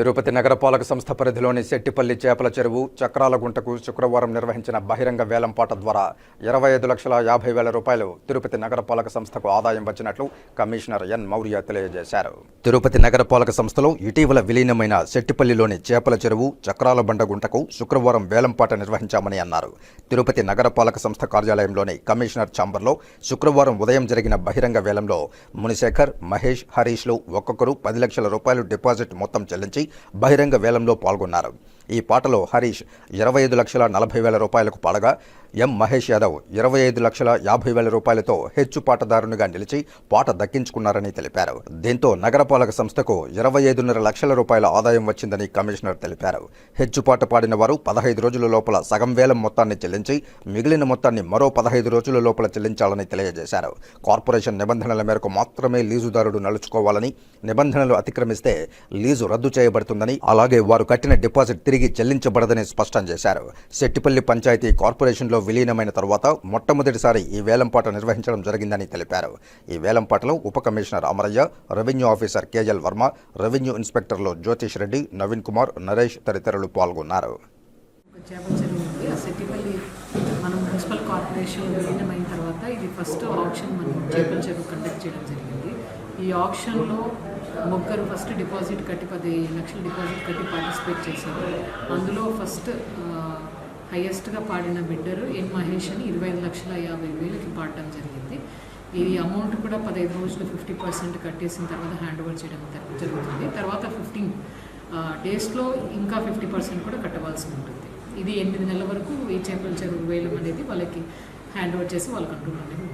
తిరుపతి నగరపాలక సంస్థ పరిధిలోని శెట్టిపల్లి చేపల చెరువు చక్రాల గుంటకు శుక్రవారం నిర్వహించిన బహిరంగ వేలంపాట ద్వారా ఇరవై ఐదు లక్షల యాభై వేల రూపాయలు తిరుపతి నగరపాలక సంస్థకు ఆదాయం వచ్చినట్లు కమిషనర్ ఎన్. మౌర్య తెలియజేశారు. తిరుపతి నగరపాలక సంస్థలో ఇటీవల విలీనమైన శెట్టిపల్లిలోని చేపల చెరువు చక్రాల బండ గుంటకు శుక్రవారం వేలంపాట నిర్వహించామని అన్నారు. తిరుపతి నగరపాలక సంస్థ కార్యాలయంలోని కమిషనర్ ఛాంబర్లో శుక్రవారం ఉదయం జరిగిన బహిరంగ వేలంలో మునిశేఖర్ మహేష్ హరీష్లు ఒక్కొక్కరు పది లక్షల రూపాయలు డిపాజిట్ మొత్తం చెల్లించి బహిరంగ వేలంలో పాల్గొన్నారు. ఈ పాటలో హరీష్ ఇరవై ఐదు లక్షల నలభై వేల రూపాయలకు పాడగా ఎం మహేష్ యాదవ్ ఇరవై ఐదు లక్షల యాభై వేల రూపాయలతో హెచ్చు పాటదారునిగా నిలిచి పాట దక్కించుకున్నారని తెలిపారు. దీంతో నగరపాలక సంస్థకు ఇరవై ఐదున్నర లక్షల రూపాయల ఆదాయం వచ్చిందని కమిషనర్ తెలిపారు. హెచ్చు పాట పాడిన వారు పదహైదు రోజుల లోపల సగం వేలం మొత్తాన్ని చెల్లించి మిగిలిన మొత్తాన్ని మరో పదహైదు రోజుల లోపల చెల్లించాలని తెలియజేశారు. కార్పొరేషన్ నిబంధనల మేరకు మాత్రమే లీజుదారుడు నడుచుకోవాలని నిబంధనలు అతిక్రమిస్తే లీజు రద్దు చేయబడుతుందని అలాగే వారు కట్టిన డిపాజిట్ తిరిగి చెల్లించబడదని స్పష్టం చేశారు. శెట్టిపల్లి పంచాయతీ కార్పొరేషన్లో విలీనమైన తర్వాత మొట్టమొదటిసారి ఈ వేలంపాట నిర్వహించడం జరిగిందని తెలిపారు. ఈ వేలంపాటలో ఉప commissioner Amaraiah revenue officer Kejal Varma revenue ఇన్స్పెక్టర్లు Jyothish Reddy Naveen Kumar Naresh తదితరులు పాల్గొన్నారు. మనం మున్సిపల్ కార్పొరేషన్ విలీనమైన తర్వాత ఇది ఫస్ట్ ఆప్షన్ మనం చేపల చెరువు కండక్ట్ చేయడం జరిగింది. ఈ ఆప్షన్లో ముగ్గురు ఫస్ట్ డిపాజిట్ కట్టి పది లక్షల డిపాజిట్ కట్టి పార్టిసిపేట్ చేశారు. అందులో ఫస్ట్ హయ్యెస్ట్గా పాడిన బిడ్డరు ఎన్ మహేష్ అని ఇరవై ఐదు లక్షల యాభై వేలకి పాడటం జరిగింది. ఈ అమౌంట్ కూడా పదహైదు రోజులు ఫిఫ్టీ పర్సెంట్ కట్టేసిన తర్వాత హ్యాండ్ ఓవర్ చేయడం జరుగుతుంది. తర్వాత ఫిఫ్టీన్ డేస్లో ఇంకా ఫిఫ్టీ పర్సెంట్ కూడా కట్టవలసి ఉంటుంది. ఇది ఎనిమిది నెలల వరకు ఈ చేపల చెరువు వేలం అనేది వాళ్ళకి హ్యాండ్ ఓవర్ చేసి వాళ్ళ కంట్రోల్ అనేది